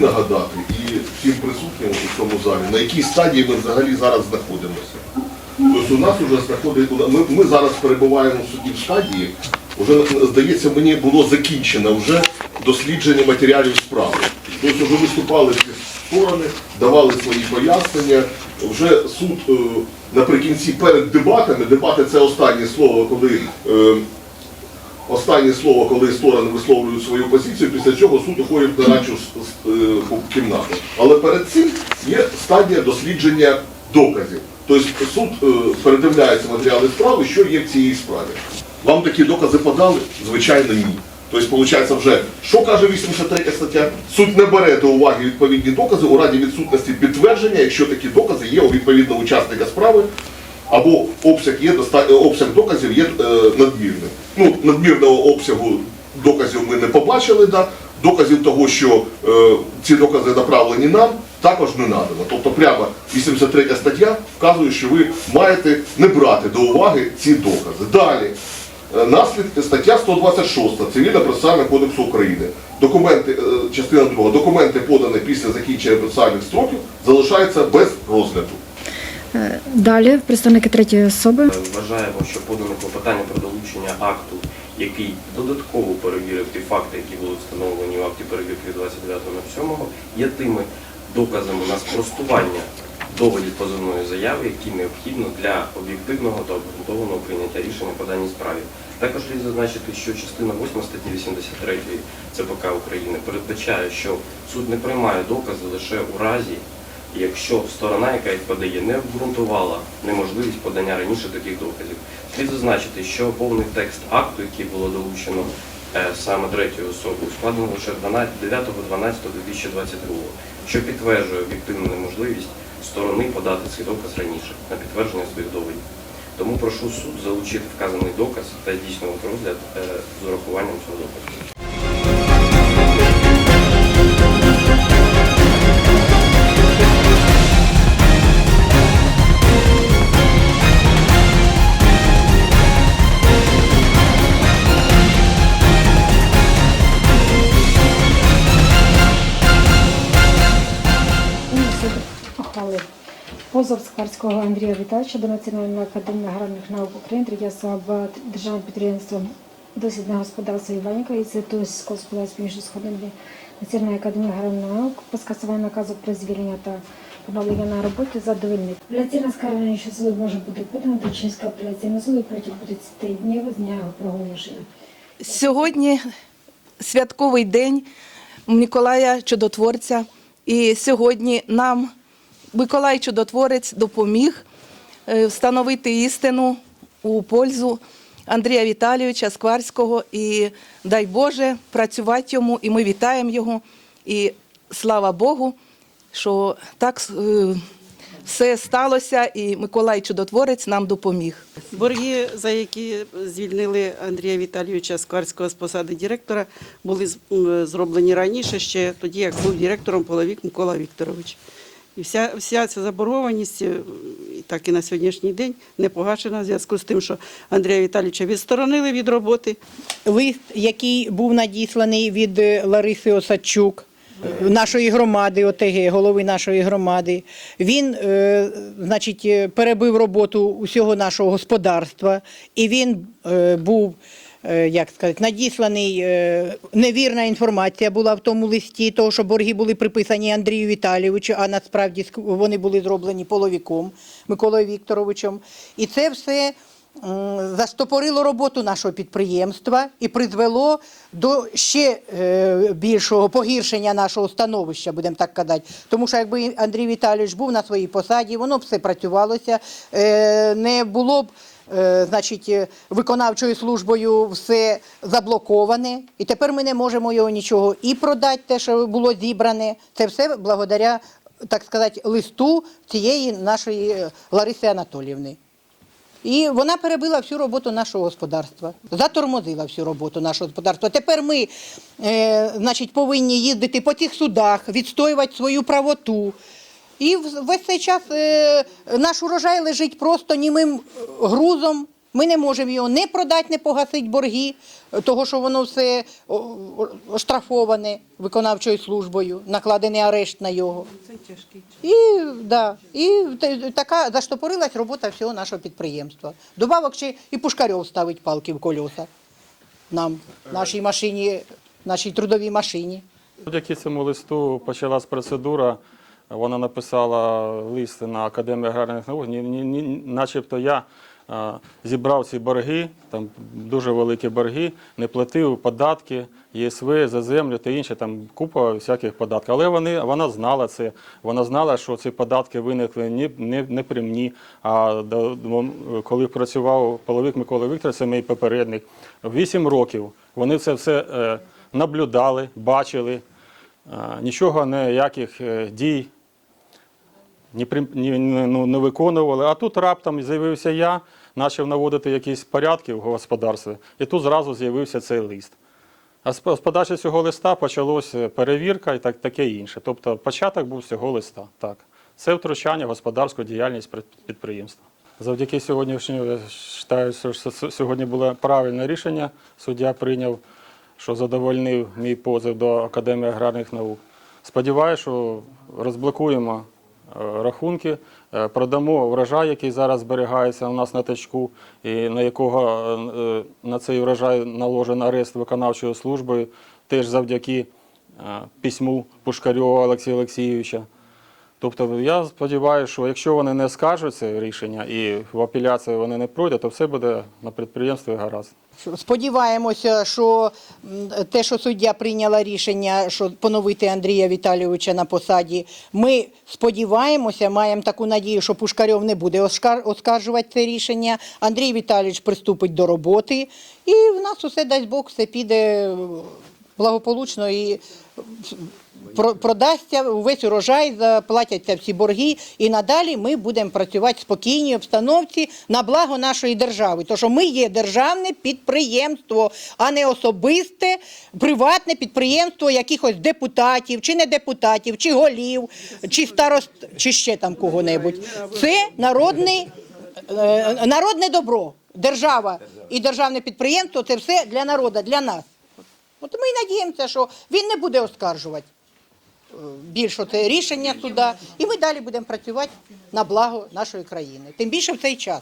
нагадати, і всім присутнім у цьому залі, на якій стадії ми взагалі зараз знаходимося. Тобто у нас вже знаходить, ми, ми зараз перебуваємо в суді в стадії, вже, здається, мені було закінчено вже дослідження матеріалів справи. Тобто вже виступали всі сторони, давали свої пояснення. Вже суд е, наприкінці перед дебатами, дебати це останнє слово, коли е, останнє слово, коли сторони висловлюють свою позицію, після чого суд уходить на радчу е, кімнату. Але перед цим є стадія дослідження доказів. Тобто суд е, передивляється матеріали справи, що є в цій справі. Вам такі докази подали? Звичайно, ні. Тобто, виходить, вже що каже 83 стаття? Суд не бере до уваги відповідні докази у разі відсутності підтвердження, якщо такі докази є у відповідного учасника справи, або обсяг є обсяг доказів є е, надмірним. Ну, надмірного обсягу доказів ми не побачили, да? доказів того, що е, ці докази направлені нам, також не надано. Тобто прямо 83 стаття вказує, що ви маєте не брати до уваги ці докази. Далі. Е, Наслідки стаття 126 Цивільно-процесуального кодексу України. Документи, е, частина друга, документи подані після закінчення процесуальних строків залишаються без розгляду. Е, Далі представники третьої особи. Вважаємо, що подане клопотання про долучення акту, який додатково перевірив ті факти, які були встановлені в акті перевірки від 29.07, є тими доказами на спростування доводів позовної заяви, які необхідно для об'єктивного та обґрунтованого прийняття рішення по даній справі. Також слід зазначити, що частина 8 статті 83 ЦПК України передбачає, що суд не приймає докази лише у разі, якщо сторона, яка їх подає, не обґрунтувала неможливість подання раніше таких доказів. Слід зазначити, що повний текст акту, який було долучено е, саме третьою особою, складено лише 12 9.12.2022, що підтверджує об'єктивну неможливість сторони подати цей доказ раніше на підтвердження своїх доводів. Тому прошу суд залучити вказаний доказ та здійснювати розгляд е, з урахуванням цього доказу. Ухвалив позов Скарського Андрія Віталійовича до Національної академії аграрних наук України, третя особа державного підприємства дослідне господарство Іванівка і це господарство між сходами Національної академії аграрних наук по скасуванню наказу про звільнення та поновлення на роботі задовольнити. Апеляційне скарження, що суду може бути подано до Чинського апеляційного суду протягом 30 днів з дня його проголошення. Сьогодні святковий день Миколая Чудотворця. І сьогодні нам Миколай Чудотворець допоміг е, встановити істину у пользу Андрія Віталійовича Скварського. І дай Боже працювати йому, і ми вітаємо його. І слава Богу, що так е, все сталося, і Миколай Чудотворець нам допоміг. Борги, за які звільнили Андрія Віталійовича Скварського з посади директора, були зроблені раніше, ще тоді, як був директором Половік Микола Вікторович. І вся, вся ця заборгованість, е, так і на сьогоднішній день, не погашена в зв'язку з тим, що Андрія Віталійовича відсторонили від роботи. лист, який був надісланий від е, Лариси Осадчук, е, нашої громади, ОТГ, голови нашої громади. Він, е, значить, перебив роботу усього нашого господарства, і він е, був. Е, Як сказати, надісланий е, невірна інформація була в тому листі, того, що борги були приписані Андрію Віталійовичу, а насправді вони були зроблені половиком Миколою Вікторовичем. І це все застопорило роботу нашого підприємства і призвело до ще е, більшого погіршення нашого становища, будемо так казати. Тому що якби Андрій Віталійович був на своїй посаді, воно б все працювалося, не було б. Е, Значить, е, виконавчою службою все заблоковане, і тепер ми не можемо його нічого і продати, те, що було зібране. Це все благодаря, так сказати, листу цієї нашої е, Лариси Анатоліївни. І вона перебила всю роботу нашого господарства, затормозила всю роботу нашого господарства. Тепер ми значить, повинні їздити по цих судах, відстоювати свою правоту. І в- весь цей час е, наш урожай лежить просто німим грузом Ми не можемо його не продати, не погасити борги, того що воно все о, оштрафоване виконавчою службою, накладений арешт на його. Це тяжкий. І, да, і така заштопорилась робота всього нашого підприємства. Добавок ще і Пушкарьов ставить палки в колеса нам, нашій машині, нашій трудовій машині. Завдяки цьому листу почалась процедура. Вона написала лист на Академію аграрних наук, ні, ні, ні, начебто я е, зібрав ці борги, там дуже великі борги, не платив податки, ЄСВ за землю та інше, там купа всяких податків. Але вони, вона знала це, вона знала, що ці податки виникли не, не, не при мені. А коли працював половик Микола Віктор, це мій попередник, 8 років вони це все е, наблюдали, бачили. А, Нічого ніяких е, дій ні- не, ну, не виконували. А тут раптом з'явився я, почав наводити якісь порядки в господарстві, і тут зразу з'явився цей лист. А з подачі цього листа почалася перевірка і так, таке інше. Тобто початок був цього листа. Так. Це втручання в господарську діяльність підприємства. Завдяки сьогоднішньому, я вважаю, що сьогодні було правильне рішення. Суддя прийняв, що задовольнив мій позов до Академії аграрних наук. Сподіваюся, що розблокуємо е, рахунки, е, продамо врожай, який зараз зберігається у нас на тачку, і на якого е, е, на цей врожай наложен арест виконавчою службою, теж завдяки е, письму Пушкарьова Олексія Олексійовича. Тобто я сподіваюся, що якщо вони не скажуть це рішення і в апеляцію вони не пройдуть, то все буде на підприємстві гаразд. Сподіваємося, що те, що суддя прийняла рішення, що поновити Андрія Віталійовича на посаді, ми сподіваємося, маємо таку надію, що Пушкарьов не буде оскар- оскаржувати це рішення. Андрій Віталійович приступить до роботи, і в нас усе дасть Бог, все піде благополучно і продасться весь урожай, заплатяться всі борги, і надалі ми будемо працювати в спокійній обстановці на благо нашої держави. Тому що ми є державне підприємство, а не особисте приватне підприємство якихось депутатів, чи не депутатів, чи голів, чи старост, чи ще там кого-небудь. Це народний, е, народне добро. Держава і державне підприємство це все для народу, для нас. От ми і надіємося, що він не буде оскаржувати більше те рішення туди, і ми далі будемо працювати на благо нашої країни. Тим більше в цей час.